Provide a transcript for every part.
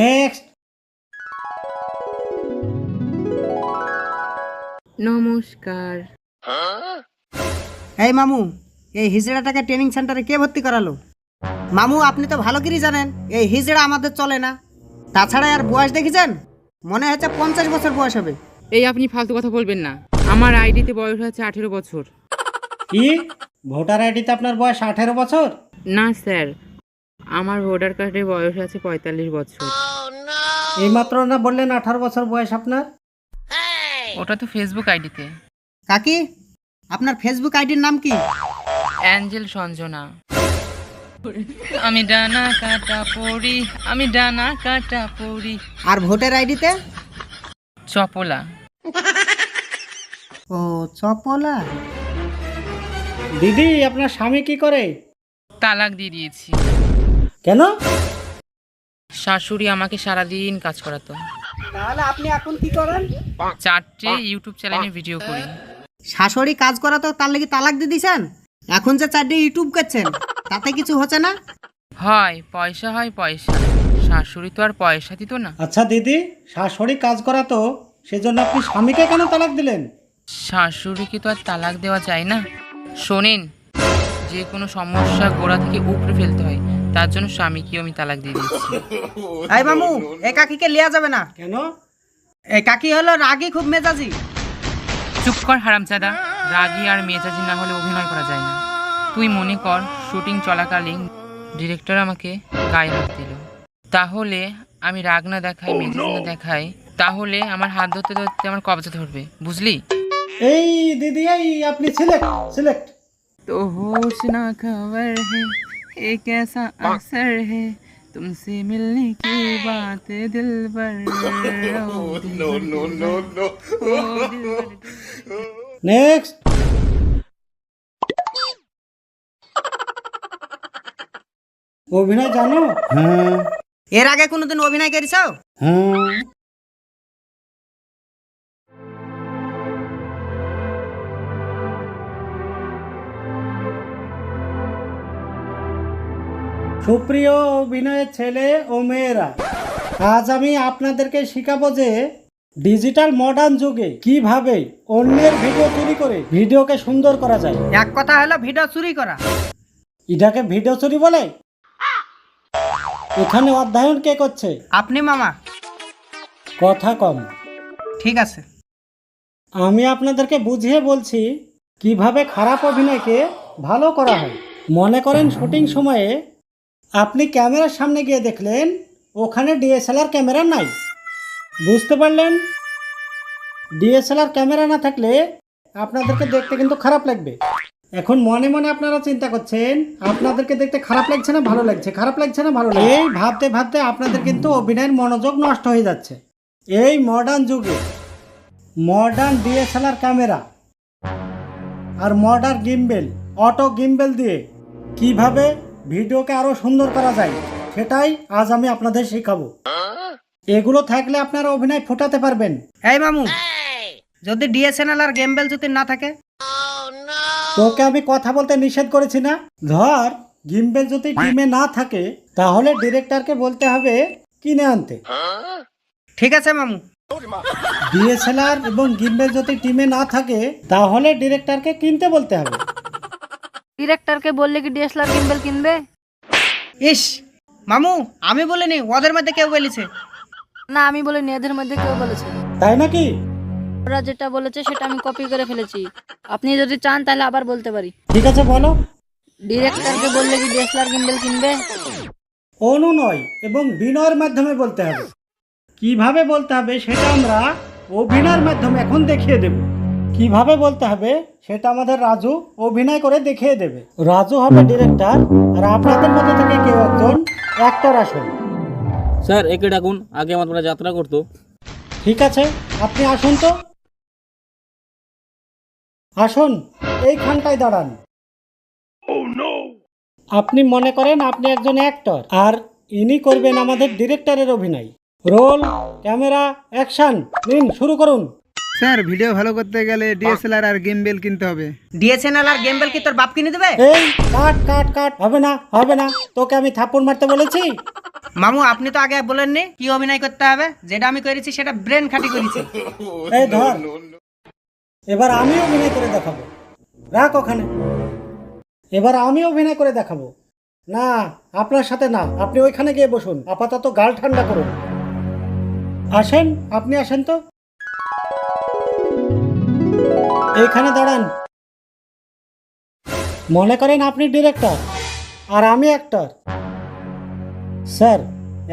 Next নমস্কার। এই মামু এই হিজড়াটাকে ট্রেনিং সেন্টারে কে ভর্তি করালো? মামু আপনি তো ভালো করেই জানেন এই হিজড়া আমাদের চলে না। তাছাড়া আর বয়স দেখেছেন? মনে হচ্ছে পঞ্চাশ বছর বয়স হবে। এই আপনি ফালতু কথা বলবেন না। আমার আইডিতে বয়স আছে আঠেরো বছর। কি? ভোটার আইডিতে আপনার বয়স আঠেরো বছর? না স্যার। আমার ভোটার কার্ডে বয়স আছে পঁয়তাল্লিশ বছর। এইমাত্র না বললেন আঠারো বছর বয়স আপনার? ওটা তো ফেসবুক আইডিতে কাকি আপনার ফেসবুক আইডির নাম কি? অ্যাঞ্জেল সঞ্জনা। আমি ডানা কাটা পড়ি আমি ডানা কাটা পড়ি আর ভোটার আইডিতে চপলা। ও চপলা। দিদি আপনার স্বামী কি করে? তালাক দিয়ে দিয়েছি। কেন? শাশুড়ি আমাকে সারাদিন কাজ করাতো। তাহলে আপনি এখন কি করেন? চারটে ইউটিউব চ্যানেলে ভিডিও করি। শাশুড়ি কাজ করা তো তার লাগি তালাক দিয়ে দিছেন? এখন যে চারটে ইউটিউব করছেন তাতে কিছু হচ্ছে না? হয় পয়সা হয় পয়সা। শাশুড়ি তো আর পয়সা দিত না। আচ্ছা দিদি শাশুড়ি কাজ করাতো সেজন্য আপনি স্বামীকে কেন তালাক দিলেন? শাশুড়িকে তো আর তালাক দেওয়া যায় না। শোনেন যে কোনো সমস্যা গোড়া থেকে উপড়ে ফেলতে হয়। তার জন্য স্বামীকে আমি তালাক দিয়ে দিচ্ছি আই মামু এই কাকিকে লিয়া যাবে না। কেন? এই কাকি হলো রাগী খুব মেজাজি। চুপ কর হারামজাদা রাগী আর মেজাজি না হলে অভিনয় করা যায় না। তুই মনে কর শুটিং চলাকালীন ডিরেক্টর আমাকে গায়ে হাত দিল। তাহলে আমি রাগ না দেখাই oh, মেজাজ না দেখাই তাহলে আমার হাত ধরতে ধরতে আমার কবজা ধরবে বুঝলি? এই দিদি এই আপনি সিলেক্ট সিলেক্ট তো হোশ না খবর হ্যাঁ ये कैसा असर है तुमसे मिलने की बात दिल पर নেক্সট অভিনয় জানো হ্যাঁ এর আগে কোনোদিন অভিনয় করেছো হ্যাঁ সুপ্রিয় অভিনয়ের ছেলে ও মেয়েরা আজ আমি আপনাদেরকে শেখাবো যে ডিজিটাল মডার্ন যুগে কীভাবে অন্যের ভিডিও চুরি করে ভিডিওকে সুন্দর করা যায়। এক কথা হলো ভিডিও চুরি করা। এটাকে ভিডিও চুরি বলে? এখানে অধ্যয়ন কে করছে? আপনি মামা। কথা কম। ঠিক আছে। আমি আপনাদেরকে বুঝিয়ে বলছি কীভাবে খারাপ অভিনয়কে ভালো করা হয়। মনে করেন শুটিং সময়ে আপনি ক্যামেরার সামনে গিয়ে দেখলেন, ওখানে ডিএসএলআর ক্যামেরা নাই। বুঝতে পারলেন? ডিএসএলআর ক্যামেরা না থাকলে আপনাদেরকে দেখতে কিন্তু খারাপ লাগবে। এখন মনে মনে আপনারা চিন্তা করছেন, আপনাদেরকে দেখতে খারাপ লাগছে না ভালো লাগছে? খারাপ লাগছে না ভালো লাগছে? এই ভাবতে ভাবতে আপনাদের কিন্তু অভিনয়ের মনোযোগ নষ্ট হয়ে যাচ্ছে। এই মডার্ন যুগে মডার্ন ডিএসএলআর ক্যামেরা আর মডার্ন গিম্বেল অটো গিম্বেল দিয়ে কীভাবে ভিডিওকে আরও সুন্দর করা যায়। সেটাই আজ আমি আপনাদের শেখাবো। এগুলো থাকলে আপনারা অভিনয় ফোটাতে পারবেন। এই মামু যদি ডিএসএনএল আর গেমবেল যদি না থাকে? তোকে আমি কথা বলতে নিষেধ করেছি না? ধর গিম্বেল যদি টিমে না থাকে তাহলে ডিরেক্টরকে বলতে হবে কিনে আনতে। ঠিক আছে মামু। ডিএসএলআর এবং গিম্বেল যদি টিমে না থাকে তাহলে ডিরেক্টরকে কিনতে বলতে হবে। ডিরেক্টরকে বললে কি ডিএসএলআর গিম্বেল কিনবে ইস মামু আমি বলিনি ওদের মধ্যে কেউ বলেছে। না আমি বলিনি এদের মধ্যে কেউ বলেছে। তাই নাকি? ওরা যেটা বলেছে সেটা আমি কপি করে ফেলেছি। আপনি যদি চান তাহলে আবার বলতে পারি। ঠিক আছে বলো। ডিরেক্টরকে বললে কি ডিএসএলআর গিম্বেল কিনবে অনুনয় এবং বিনয়ের মাধ্যমে বলতে হবে। কীভাবে বলতে হবে সেটা আমরা অভিনয়ের মাধ্যমে এখন দেখিয়ে দেব। কীভাবে বলতে হবে? সেটা আমাদের রাজু অভিনয় করে দেখিয়ে দেবে। রাজু হবে ডিরেক্টর আর আপনাদের মধ্যে থেকে কেউ একজন অ্যাক্টর আসুন স্যার একে ডাকুন। আগে আমার যাত্রা করতো। ঠিক আছে আপনি আসুন তো। আসুন এইখানটায় দাঁড়ান। আপনি মনে করেন আপনি একজন অ্যাক্টর আর ইনি করবেন আমাদের ডিরেক্টরের অভিনয়। রোল ক্যামেরা অ্যাকশন নিন শুরু করুন। স্যার ভিডিও ভালো করতে গেলে ডিএসএলআর আর গেমবেল কিনতে হবে। ডিএসএনএল আর গেমবেল কি তোর বাপ কিনে দেবে? এই কাট কাট কাট। হবে না হবে না। তোকে আমি থাপ্পড় মারতে বলেছি। মামু আপনি তো আগে বলেননি কি অভিনয় করতে হবে। যেটা আমি করেছি সেটা ব্রেন খাটি করেছি। এই ধর এবার আমি অভিনয় করে দেখাবো। রাখ ওখানে। এবার আমি অভিনয় করে দেখাবো। না আপনার সাথে না। আপনি ওইখানে গিয়ে বসুন। আপাতত গাল ঠান্ডা করুন। আসেন আপনি আসেন তো। এইখানে দাঁড়ান। মনে করেন আপনি ডিরেক্টর আর আমি অ্যাক্টর। স্যার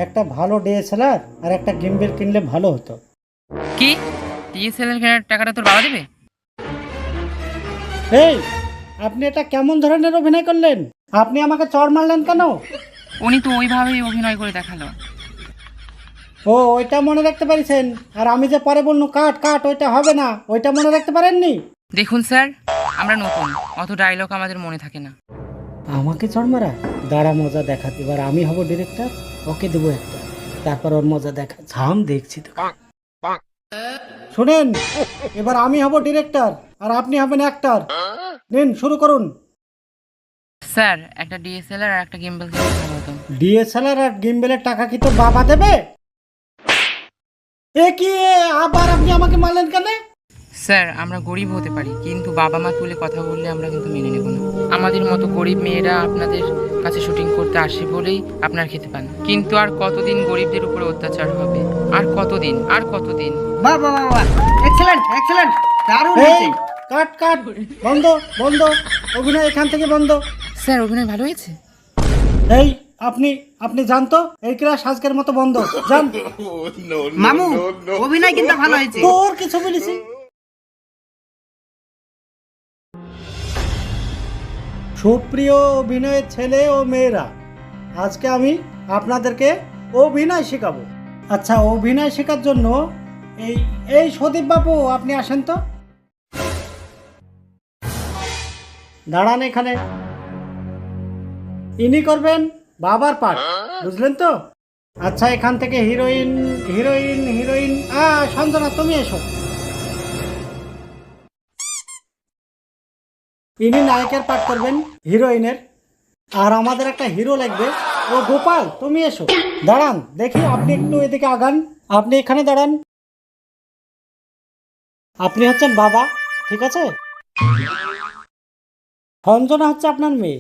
একটা ভালো ডিএসএলআর আর একটা গিম্বেল কিনলে ভালো হতো। কি? টিএসএল এর টাকাটা তোর বাবা দেবে? এই আপনি এটা কেমন ধরনের অভিনয় করলেন? আপনি আমাকে চড় মারলেন কেন? উনি তো ওইভাবেই অভিনয় করে দেখাল। ও ওইটা মনে রাখতে পারিছেন? আর আমি যে পরে বললু কাট কাট ওইটা হবে না। ওইটা মনে রাখতে পারেননি? দেখুন স্যার আমরা নতুন। অত ডায়লগ আমাদের মনে থাকে না। আমাকে চড় মারা? দাঁড়া মজা দেখাতে। এবার আমি হব ডিরেক্টর ওকে দেবো একটা। তারপর ওর মজা দেখা। ঝাম দেখছি তো। শুনেন এবার আমি হব ডিরেক্টর আর আপনি হবেন অ্যাক্টর নিন শুরু করুন। স্যার একটা ডিএসএলআর আর একটা গিম্বল ডিএসএলআর আর গিম্বেলের টাকা কি তোর বাবা দেবে? এ কি আবার আপনি আমাকে মারলেন কেন? স্যার আমরা গরিব হতে পারি কিন্তু বাবা মা তুলে কথা বললে আমরা কিন্তু মেনে নেব না। আমাদের মতো গরিব মেয়েরা আপনাদের কাছে শুটিং করতে আসে বলেই আপনার খেতে পান। কিন্তু আর কতদিন গরিবদের উপরে অত্যাচার হবে? আর কতদিন? আর কতদিন? বাহ বাহ বাহ বাহ এক্সেলেন্ট এক্সেলেন্ট দারুণ হয়েছে। কাট কাট বন্ধ বন্ধ অভিনয় এখান থেকে বন্ধ। স্যার অভিনয় ভালো হয়েছে? এই আপনি আপনি জানতো এই ক্লাস আজকের মতো বন্ধ জান মামু অভিনয় কিন্তু ভালো হয়েছে। তোর কিছু বলেছি সুপ্রিয় অভিনয়ের ছেলে ও মেয়েরা, আজকে আমি আপনাদেরকে অভিনয় শেখাবো। আচ্ছা অভিনয় শেখার জন্য এই এই সদীপ বাবু, আপনি আসেন তো। দাঁড়ান এখানে। ইনি করবেন বাবার পাঠ, বুঝলেন তো? আচ্ছা এখান থেকে হিরোইন হিরোইন হিরোইন আ সঞ্জনা, তুমি এসো। ইনি নায়কের পাঠ করবেন, হিরোইনের। আর আমাদের একটা হিরো লাগবে, ও গোপাল, তুমি এসো। দাঁড়ান, দেখি আপনি একটু এদিকে আগান। আপনি এখানে দাঁড়ান। আপনি হচ্ছেন বাবা, ঠিক আছে? সঞ্জনা হচ্ছে আপনার মেয়ে।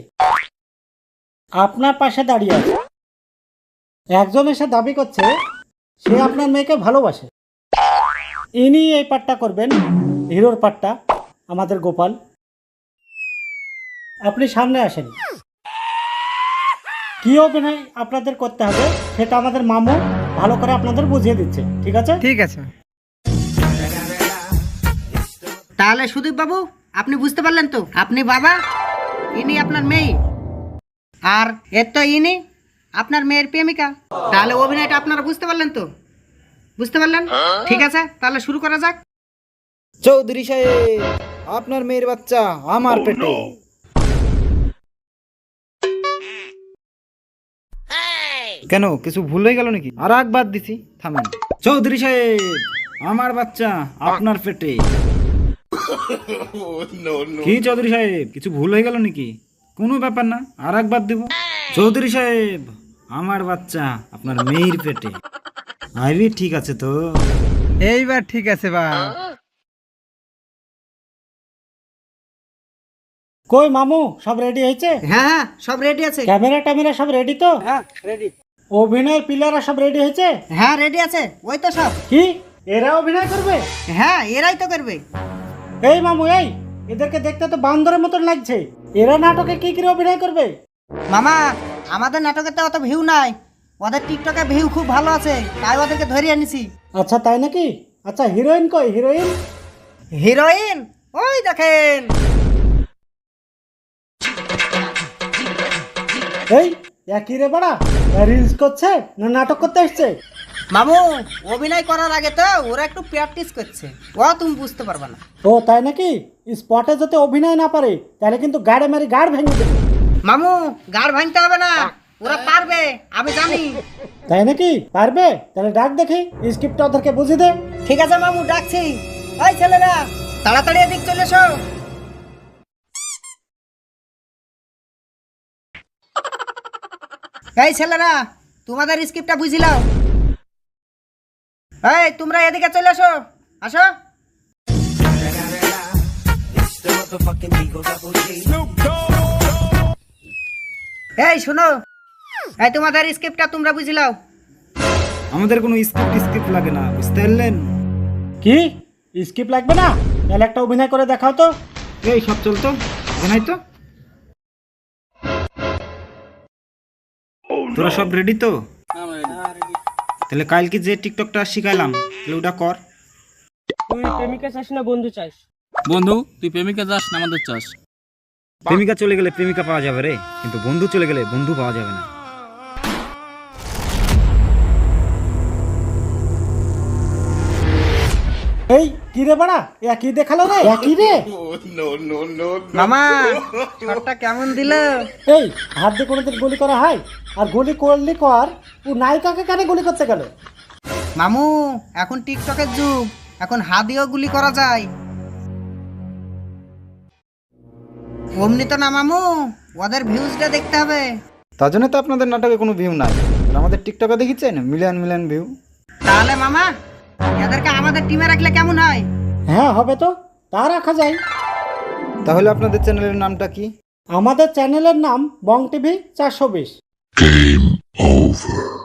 আপনার পাশে দাঁড়িয়ে আছে। একজন এসে দাবি করছে, সে আপনার মেয়েকে ভালোবাসে। ইনি এই পাঠটা করবেন, হিরোর পাঠটা, আমাদের গোপাল। আপনি সামনে আসেন। কি অভিনয় আপনাদের করতে হবে সেটা আমাদের মামু ভালো করে আপনাদের বুঝিয়ে দিচ্ছে ঠিক আছে? ঠিক আছে। তাহলে সুদীপ বাবু আপনি বুঝতে পারলেন তো? আপনি বাবা ইনি আপনার মেয়ে। আর এর তো ইনি আপনার মেয়ের প্রেমিকা। তাহলে অভিনয়টা আপনারা বুঝতে পারলেন তো? বুঝতে পারলেন? ঠিক আছে তাহলে শুরু করা যাক। চৌধুরী সাহেব আপনার মেয়ের বাচ্চা আমার পেটে। কেন? কিছু ভুল হয়ে গেল নাকি? আর একবার দিছি থামেন। চৌধুরী সাহেব আমার বাচ্চা আপনার পেটে। কি চৌধুরী সাহেব কিছু ভুল হয়ে গেল নাকি? কোনো ব্যাপার না আর একবার দিব। চৌধুরী সাহেব আমার বাচ্চা আপনার মেয়ের পেটে। আইবি ঠিক আছে তো। এইবার ঠিক আছে বা কই মামু সব রেডি হয়েছে? হ্যাঁ হ্যাঁ সব রেডি আছে। ক্যামেরা ট্যামেরা সব রেডি তো? হ্যাঁ রেডি অভিনয়ের পিলাররা সব রেডি হয়েছে? হ্যাঁ রেডি আছে। ওই তো সব। কি? এরা অভিনয় করবে? হ্যাঁ এরাই তো করবে। এই মামু এই এদেরকে দেখতে তো বান্দরের মতন লাগছে। এরা নাটকে কি করে অভিনয় করবে? মামা আমাদের নাটকে তো অত ভিউ নাই। ওদের টিকটকে ভিউ খুব ভালো আছে তাই ওদেরকে ধরে আনিছি। আচ্ছা তাই নাকি? আচ্ছা হিরোইন কই হিরোইন হিরোইন ওই দেখেন। এই একই রে বাড়া? রিলস করছে না নাটক করতে এসছে? মামু অভিনয় করার আগে তো ওরা একটু প্র্যাকটিস করছে। ও তুমি বুঝতে পারবে না। ও তাই নাকি? স্পটে যদি অভিনয় না পারে তাহলে কিন্তু গাড়ে মারি গাড় ভেঙে দেবে। মামু গাড় ভাঙতে হবে না। ওরা পারবে আমি জানি। তাই নাকি? পারবে? তাহলে ডাক দেখি স্ক্রিপ্টটা ওদেরকে বুঝিয়ে দে। ঠিক আছে মামু ডাকছি। ওই ছেলেরা তাড়াতাড়ি এদিক চলে এসো। এই ছেলেরা তোমাদের স্ক্রিপ্টটা বুঝিলাম এই তোমরা এদিকে চলে আসো। আসো। এই শোনো। এই তোমাদের স্ক্রিপ্টটা তোমরা বুঝিলাও। আমাদের কোনো স্ক্রিপ্ট স্ক্রিপ্ট লাগে না বুঝতে পারলেন? কি? স্কিপ লাগবে না? তাহলে একটা অভিনয় করে দেখাও তো। এই সব চলতো। জানাই তো? তোরা সব রেডি তো? তাহলে কালকে যে টিকটকটা শিখাইলাম তাহলে ওটা কর। তুই প্রেমিকা চাস না বন্ধু চাস? বন্ধু তুই প্রেমিকা চাস না আমাদের চাস? প্রেমিকা চলে গেলে প্রেমিকা পাওয়া যাবে রে কিন্তু বন্ধু চলে গেলে বন্ধু পাওয়া যাবে না। এই কি রে বাড়া? একই দেখাল রে? একই রে? মামা শটটা কেমন দিল? এই হাত দিয়ে কোনোদিন গুলি করা হয়? আর গুলি করলি কর ও নায়িকাকে কেন গুলি করতে গেল। মামু এখন টিকটকের যুগ। এখন হাদিও গুলি করা যায়। অমনি তো না মামু ওদের ভিউজটা দেখতে হবে। তার জন্য তো আপনাদের নাটকে কোনো ভিউ নাই। আমাদের টিকটকে দেখেছেন মিলিয়ন মিলিয়ন ভিউ তাহলে মামা এদেরকে আমাদের টিমে রাখলে কেমন হয়? হ্যাঁ হবে তো। তা রাখা যায়। তাহলে আপনাদের চ্যানেলের নামটা কি? আমাদের চ্যানেলের নাম বং টিভি চারশো বিশ। Game over.